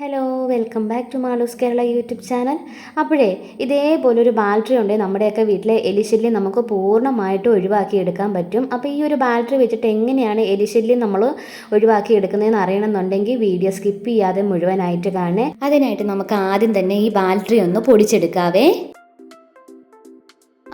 Hello welcome back to മാളൂസ് Kerala YouTube channel അപ്പോഴേ ഇതേപോലെ ഒരു ബാറ്ററി ഉണ്ട്. നമ്മുടെയൊക്കെ വീട്ടിലെ എലിശല്യം നമുക്ക് പൂർണമായിട്ട് ഒഴിവാക്കി എടുക്കാൻ പറ്റും. അപ്പോൾ ഈ ഒരു ബാറ്ററി വെച്ചിട്ട് എങ്ങനെയാണ് എലിശല്യം നമ്മൾ ഒഴിവാക്കി എടുക്കുന്നതെന്ന് അറിയണമെന്നുണ്ടെങ്കിൽ വീഡിയോ സ്കിപ്പ് ചെയ്യാതെ മുഴുവനായിട്ട് കാണേ. അതിനായിട്ട് നമുക്ക് ആദ്യം തന്നെ ഈ ബാറ്ററി ഒന്ന് പൊടിച്ചെടുക്കാവേ.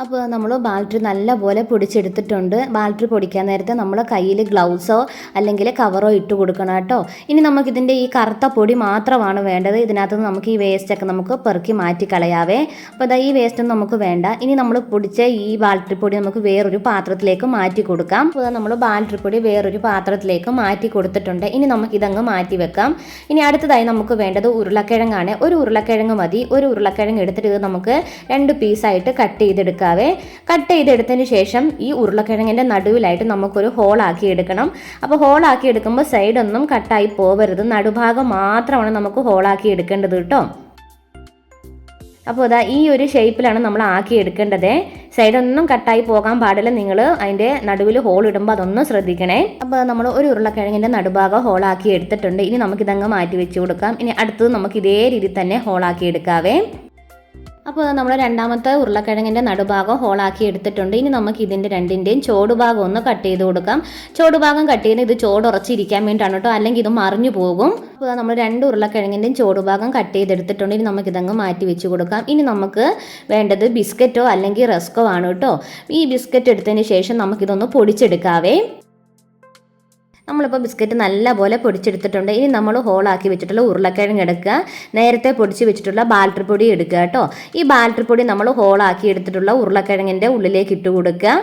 അപ്പോൾ നമ്മൾ ബാറ്ററി നല്ലപോലെ പൊടിച്ചെടുത്തിട്ടുണ്ട്. ബാറ്ററി പൊടിക്കാൻ നേരത്തെ നമ്മൾ കയ്യിൽ ഗ്ലൗസോ അല്ലെങ്കിൽ കവറോ ഇട്ട് കൊടുക്കണം കേട്ടോ. ഇനി നമുക്കിതിന്റെ ഈ കറുത്ത പൊടി മാത്രമാണ് വേണ്ടത്. ഇതിനകത്ത് നമുക്ക് ഈ വേസ്റ്റൊക്കെ നമുക്ക് പെറുക്കി മാറ്റി കളയാവേ. അപ്പോൾ അതാ ഈ വേസ്റ്റൊന്നും നമുക്ക് വേണ്ട. ഇനി നമ്മൾ പൊടിച്ച ഈ ബാറ്ററി പൊടി നമുക്ക് വേറൊരു പാത്രത്തിലേക്ക് മാറ്റി കൊടുക്കാം. അപ്പോൾ നമ്മൾ ബാറ്ററി പൊടി വേറൊരു പാത്രത്തിലേക്ക് മാറ്റി കൊടുത്തിട്ടുണ്ട്. ഇനി നമുക്കിതങ്ങ് മാറ്റി വെക്കാം. ഇനി അടുത്തതായി നമുക്ക് വേണ്ടത് ഉരുളക്കിഴങ്ങാണ്. ഒരു ഉരുളക്കിഴങ്ങ് മതി. ഒരു ഉരുളക്കിഴങ്ങ് എടുത്തിട്ട് ഇത് നമുക്ക് രണ്ട് പീസായിട്ട് കട്ട് ചെയ്തെടുക്കാവേ കട്ട് ചെയ്തെടുത്തതിന് ശേഷം ഈ ഉരുളക്കിഴങ്ങിന്റെ നടുവിലായിട്ട് നമുക്കൊരു ഹോളാക്കി എടുക്കണം. അപ്പോൾ ഹോളാക്കി എടുക്കുമ്പോൾ സൈഡൊന്നും കട്ടായി പോവരുത്. നടുഭാഗം മാത്രമാണ് നമുക്ക് ഹോളാക്കി എടുക്കേണ്ടത് കേട്ടോ. അപ്പോൾ അതാ ഈ ഒരു ഷേപ്പിലാണ് നമ്മൾ ആക്കി എടുക്കേണ്ടത്. സൈഡൊന്നും കട്ടായി പോകാൻ പാടില്ല. നിങ്ങൾ അതിന്റെ നടുവിൽ ഹോൾ ഇടുമ്പോൾ അതൊന്നും ശ്രദ്ധിക്കണേ. അപ്പോൾ നമ്മൾ ഒരു ഉരുളക്കിഴങ്ങിന്റെ നടുഭാഗം ഹോളാക്കി എടുത്തിട്ടുണ്ട്. ഇനി നമുക്കിതങ്ങ് മാറ്റി വെച്ച് കൊടുക്കാം. ഇനി അടുത്തത് നമുക്ക് ഇതേ രീതിയിൽ തന്നെ ഹോളാക്കി എടുക്കാവേ. അപ്പോൾ നമ്മൾ രണ്ടാമത്തെ ഉരുളക്കിഴങ്ങിന്റെ നടുഭാഗം ഹോളാക്കി എടുത്തിട്ടുണ്ട്. ഇനി നമുക്ക് ഇതിന്റെ രണ്ടിന്റെയും ചോടുഭാഗം ഒന്ന് കട്ട് ചെയ്ത് കൊടുക്കാം. ചോടുഭാഗം കട്ട് ചെയ്യുന്നത് ഇത് ചോടുറച്ചിരിക്കാൻ വേണ്ടിയിട്ടാണ് കേട്ടോ. അല്ലെങ്കിൽ ഇത് മറിഞ്ഞു പോകും. അപ്പോൾ നമ്മൾ രണ്ട് ഉരുളക്കിഴങ്ങിന്റെയും ചോടുഭാഗം കട്ട് ചെയ്തെടുത്തിട്ടുണ്ട് ഇനി നമുക്ക് ഇതങ്ങ് മാറ്റി വെച്ച് കൊടുക്കാം. ഇനി നമുക്ക് വേണ്ടത് ബിസ്ക്കറ്റോ അല്ലെങ്കിൽ റസ്കോ ആണ് കേട്ടോ. ഈ ബിസ്ക്കറ്റ് എടുത്തതിന് ശേഷം നമുക്കിതൊന്ന് പൊടിച്ചെടുക്കാവേ. നമ്മളിപ്പോൾ ബിസ്ക്കറ്റ് നല്ലപോലെ പൊടിച്ചെടുത്തിട്ടുണ്ട്. ഇനി നമ്മൾ ഹോളാക്കി വെച്ചിട്ടുള്ള ഉരുളക്കിഴങ്ങ് എടുക്കുക. നേരത്തെ പൊടിച്ച് വെച്ചിട്ടുള്ള ബാൽട്ടറി പൊടി എടുക്കുക കേട്ടോ. ഈ ബാൽട്ടറി പൊടി നമ്മൾ ഹോളാക്കി എടുത്തിട്ടുള്ള ഉരുളക്കിഴങ്ങിന്റെ ഉള്ളിലേക്ക് ഇട്ട് കൊടുക്കുക.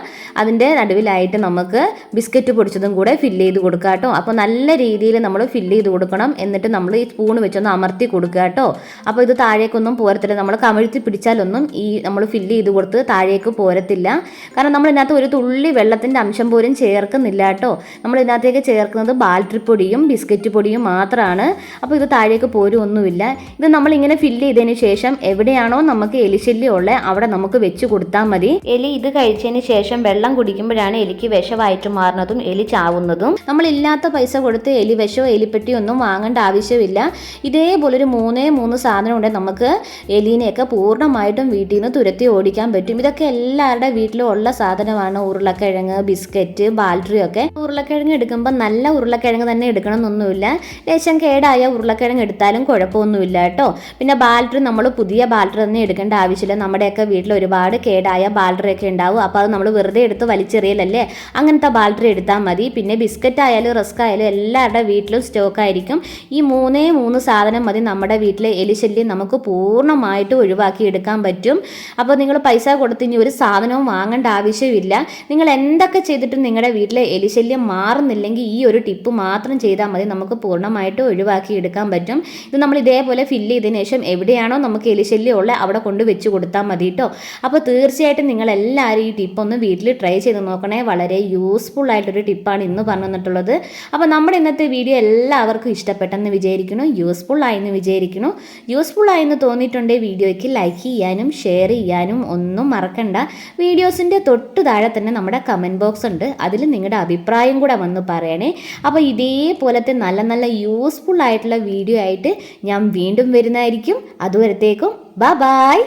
അതിന്റെ നടുവിലായിട്ട് നമുക്ക് ബിസ്ക്കറ്റ് പൊടിച്ചതും കൂടെ ഫില്ല് ചെയ്ത് കൊടുക്കുക കേട്ടോ. അപ്പോൾ നല്ല രീതിയിൽ നമ്മൾ ഫില്ല് ചെയ്ത് കൊടുക്കണം. എന്നിട്ട് നമ്മൾ ഈ സ്പൂൺ വെച്ചൊന്ന് അമർത്തി കൊടുക്കുക കേട്ടോ. അപ്പോൾ ഇത് താഴേക്കൊന്നും പോരത്തില്ല. നമ്മൾ കമിഴ്ത്തി പിടിച്ചാലൊന്നും ഈ നമ്മൾ ഫില്ല് ചെയ്ത് കൊടുത്ത് താഴേക്ക് പോരത്തില്ല. കാരണം നമ്മൾ ഇതിനകത്ത് ഒരു തുള്ളി വെള്ളത്തിന്റെ അംശം പോലും ചേർക്കുന്നില്ല കേട്ടോ. നമ്മൾ ഇതിനകത്തേക്ക് ചേർക്കുന്നത് ബാൽട്ടറി പൊടിയും ബിസ്ക്കറ്റ് പൊടിയും മാത്രമാണ് അപ്പോൾ ഇത് താഴേക്ക് പോരുമൊന്നുമില്ല ഇത് നമ്മൾ ഇങ്ങനെ ഫില്ല് ചെയ്തതിന് ശേഷം എവിടെയാണോ നമുക്ക് എലിശല്യം ഉള്ളത് അവിടെ നമുക്ക് വെച്ച് കൊടുത്താൽ മതി. എലി ഇത് കഴിച്ചതിന് ശേഷം വെള്ളം കുടിക്കുമ്പോഴാണ് എലിക്ക് വിഷമായിട്ട് മാറുന്നതും എലി ചാവുന്നതും. നമ്മൾ ഇല്ലാത്ത പൈസ കൊടുത്ത് എലി വിഷമോ എലിപ്പെട്ടിയോ ഒന്നും വാങ്ങേണ്ട ആവശ്യമില്ല. ഇതേപോലെ ഒരു മൂന്നേ മൂന്ന് സാധനം ഉണ്ടെങ്കിൽ നമുക്ക് എലീനെയൊക്കെ പൂർണമായിട്ടും വീട്ടിൽ നിന്ന് തുരത്തി ഓടിക്കാൻ പറ്റും. ഇതൊക്കെ എല്ലാവരുടെ വീട്ടിലും ഉള്ള സാധനമാണ്. ഉരുളക്കിഴങ്ങ് ബിസ്ക്കറ്റ് ബാൽട്രി ഒക്കെ. ഉരുളക്കിഴങ്ങ് എടുക്കുമ്പോൾ നല്ല ഉരുളക്കിഴങ്ങ് തന്നെ എടുക്കണം എന്നൊന്നുമില്ല ലേശം കേടായ ഉരുളക്കിഴങ്ങ് എടുത്താലും കുഴപ്പമൊന്നുമില്ല കേട്ടോ. പിന്നെ ബാൽട്ടർ നമ്മൾ പുതിയ ബാൽട്ടർ തന്നെ എടുക്കേണ്ട ആവശ്യമില്ല. നമ്മുടെയൊക്കെ വീട്ടിൽ ഒരുപാട് കേടായ ബാൽട്ടറൊക്കെ ഉണ്ടാവും. അപ്പോൾ അത് നമ്മൾ വെറുതെ എടുത്ത് വലിച്ചെറിയലല്ലേ? അങ്ങനത്തെ ബാൽട്രി എടുത്താൽ മതി. പിന്നെ ബിസ്ക്കറ്റ് ആയാലും റസ്ക് ആയാലും എല്ലാവരുടെ വീട്ടിലും സ്റ്റോക്ക് ആയിരിക്കും. ഈ മൂന്നേ മൂന്ന് സാധനം മതി നമ്മുടെ വീട്ടിലെ എലിശല്യം നമുക്ക് പൂർണമായിട്ട് ഒഴിവാക്കി എടുക്കാൻ പറ്റും. അപ്പോൾ നിങ്ങൾ പൈസ കൊടുത്ത് ഇനി ഒരു സാധനവും വാങ്ങേണ്ട ആവശ്യമില്ല. നിങ്ങൾ എന്തൊക്കെ ചെയ്തിട്ടും നിങ്ങളുടെ വീട്ടിലെ എലിശല്യം മാറുന്നില്ലെങ്കിൽ ഒരു ടിപ്പ് മാത്രം ചെയ്താൽ മതി. നമുക്ക് പൂർണമായിട്ട് ഒഴിവാക്കി എടുക്കാൻ പറ്റും. ഇത് നമ്മൾ ഇതേപോലെ ഫില്ല് ചെയ്തതിന് ശേഷം എവിടെയാണോ നമുക്ക് എലിശല്യം ഉള്ളത് അവിടെ കൊണ്ട് വെച്ച് കൊടുത്താൽ മതി കേട്ടോ അപ്പോൾ തീർച്ചയായിട്ടും നിങ്ങൾ എല്ലാവരും ഈ ടിപ്പ് ഒന്ന് വീട്ടിൽ ട്രൈ ചെയ്ത് നോക്കണേ. വളരെ യൂസ്ഫുൾ ആയിട്ടൊരു ടിപ്പാണ് ഇന്ന് പറഞ്ഞു തന്നിട്ടുള്ളത്. അപ്പോൾ നമ്മുടെ ഇന്നത്തെ വീഡിയോ എല്ലാവർക്കും ഇഷ്ടപ്പെട്ടെന്ന് വിചാരിക്കുന്നു. യൂസ്ഫുൾ ആയെന്ന് വിചാരിക്കുന്നു. യൂസ്ഫുൾ ആയെന്ന് തോന്നിയിട്ടുണ്ടെങ്കിൽ വീഡിയോയ്ക്ക് ലൈക്ക് ചെയ്യാനും ഷെയർ ചെയ്യാനും ഒന്നും മറക്കണ്ട. വീഡിയോസിന്റെ തൊട്ട് താഴെ തന്നെ നമ്മുടെ കമന്റ് ബോക്സ് ഉണ്ട്. അതിൽ നിങ്ങളുടെ അഭിപ്രായം കൂടെ വന്ന് പറയണേ. അപ്പോൾ ഇതേപോലത്തെ നല്ല നല്ല യൂസ്ഫുൾ ആയിട്ടുള്ള വീഡിയോ ആയിട്ട് ഞാൻ വീണ്ടും വരുന്നതായിരിക്കും. അതുവരത്തേക്കും ബ ബായ്